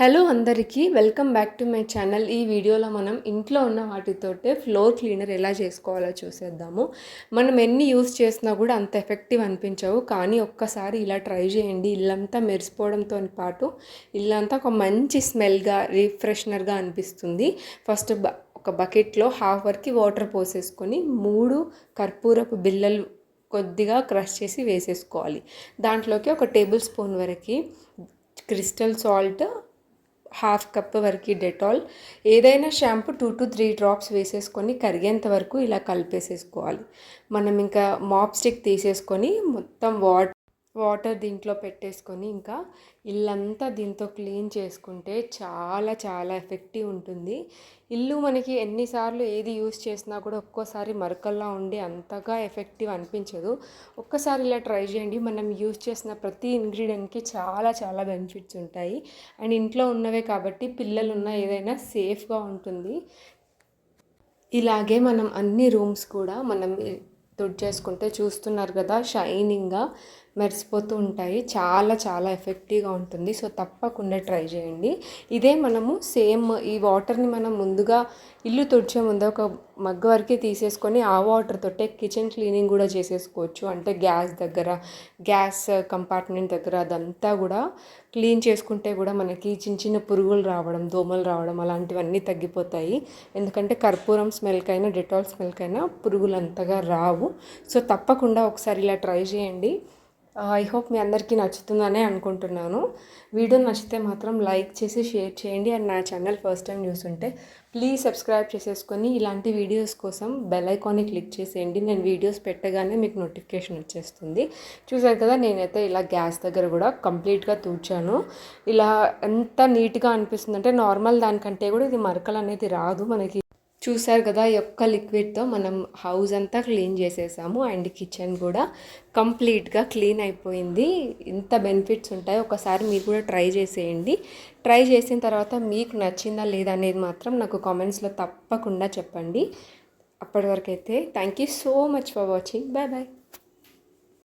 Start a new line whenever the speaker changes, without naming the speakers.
Hello అందరికీ welcome back to my channel ఈ వీడియోలో మనం ఇంట్లో ఉన్న వాటితోటే ఫ్లోర్ క్లీనర్ ఎలా చేసుకోవాలో చూసేద్దాము. మనం ఎన్ని యూస్ చేసినా కూడా అంత ఎఫెక్టివ్ అనిపించవు. కానీ ఒక్కసారి ఇలా ట్రై చేయండి. ఇల్లంతా మెరిసిపోవడంతో పాటు ఇల్లంతా ఒక మంచి స్మెల్గా రిఫ్రెషనర్గా అనిపిస్తుంది. ఫస్ట్ బ ఒక బకెట్లో హాఫ్ వరకు వాటర్ పోసేసుకొని మూడు కర్పూరపు బిళ్ళలు కొద్దిగా క్రష్ చేసి వేసేసుకోవాలి. దాంట్లోకి ఒక టేబుల్ స్పూన్ వరకు క్రిస్టల్ సాల్ట్ హాఫ్ కప్ వరకు డెటాల్. ఏదైనా shampoo two to three drops వేసేసుకొని కరిగేంత వరకు ఇలా కలిపేసేసుకోవాలి. మనం ఇంకా మాప్ స్టిక్ తీసేసుకొని మొత్తం వాటర్ వాటర్ దీంట్లో పెట్టేసుకొని ఇంకా ఇల్లంతా దీంతో క్లీన్ చేసుకుంటే చాలా చాలా ఎఫెక్టివ్ ఉంటుంది. ఇల్లు మనకి ఎన్నిసార్లు ఏది యూస్ చేసినా కూడా ఒక్కోసారి మరకల్లా ఉండి అంతగా ఎఫెక్టివ్ అనిపించదు. ఒక్కసారి ఇలా ట్రై చేయండి. మనం యూస్ చేసిన ప్రతి ఇంగ్రీడియంట్కి చాలా చాలా బెనిఫిట్స్ ఉంటాయి. అండ్ ఇంట్లో ఉన్నవే కాబట్టి పిల్లలు ఉన్న ఏదైనా సేఫ్గా ఉంటుంది. ఇలాగే మనం అన్ని రూమ్స్ కూడా మనం తుడిచేసుకుంటే చూస్తున్నారు కదా షైనింగ్గా మెరిసిపోతూ ఉంటాయి. చాలా చాలా ఎఫెక్టివ్గా ఉంటుంది. సో తప్పకుండా ట్రై చేయండి. ఇదే మనము సేమ్ ఈ వాటర్ని మనం ముందుగా ఇల్లు తుడిచే ముందు ఒక మగ్గ వరకే తీసేసుకొని ఆ వాటర్ తోటే కిచెన్ క్లీనింగ్ కూడా చేసేసుకోవచ్చు. అంటే గ్యాస్ దగ్గర గ్యాస్ కంపార్ట్మెంట్ దగ్గర అదంతా కూడా క్లీన్ చేసుకుంటే కూడా మనకి చిన్న చిన్న పురుగులు రావడం దోమలు రావడం అలాంటివన్నీ తగ్గిపోతాయి. ఎందుకంటే కర్పూరం స్మెల్కైనా డెటాల్ స్మెల్కైనా పురుగులు అంతగా రావు. సో తప్పకుండా ఒకసారి ఇలా ట్రై చేయండి. ఐ హోప్ మీ అందరికీ నచ్చుతుందనే అనుకుంటున్నాను. వీడియో నచ్చితే మాత్రం లైక్ చేసి షేర్ చేయండి. అండ్ నా ఛానల్ ఫస్ట్ టైం చూస్తుంటే ప్లీజ్ సబ్స్క్రైబ్ చేసేసుకొని ఇలాంటి వీడియోస్ కోసం బెల్ ఐకాన్ని క్లిక్ చేసేయండి. నేను వీడియోస్ పెట్టగానే మీకు నోటిఫికేషన్ వచ్చేస్తుంది. చూసారు కదా నేనైతే ఇలా గ్యాస్ దగ్గర కూడా కంప్లీట్గా తూచాను ఇలా ఎంత నీట్గా అనిపిస్తుంది అంటే నార్మల్ దానికంటే కూడా ఇది మరకలు అనేది రాదు మనకి. చూసారు కదా ఈ ఒక్క లిక్విడ్తో మనం హౌస్ అంతా క్లీన్ చేసేసాము. అండ్ కిచెన్ కూడా కంప్లీట్గా క్లీన్ అయిపోయింది. ఇంత బెనిఫిట్స్ ఉంటాయి. ఒకసారి మీరు కూడా ట్రై చేసేయండి. ట్రై చేసిన తర్వాత మీకు నచ్చిందా లేదా అనేది మాత్రం నాకు కామెంట్స్లో తప్పకుండా చెప్పండి. అప్పటివరకైతే thank you so much for watching. Bye bye.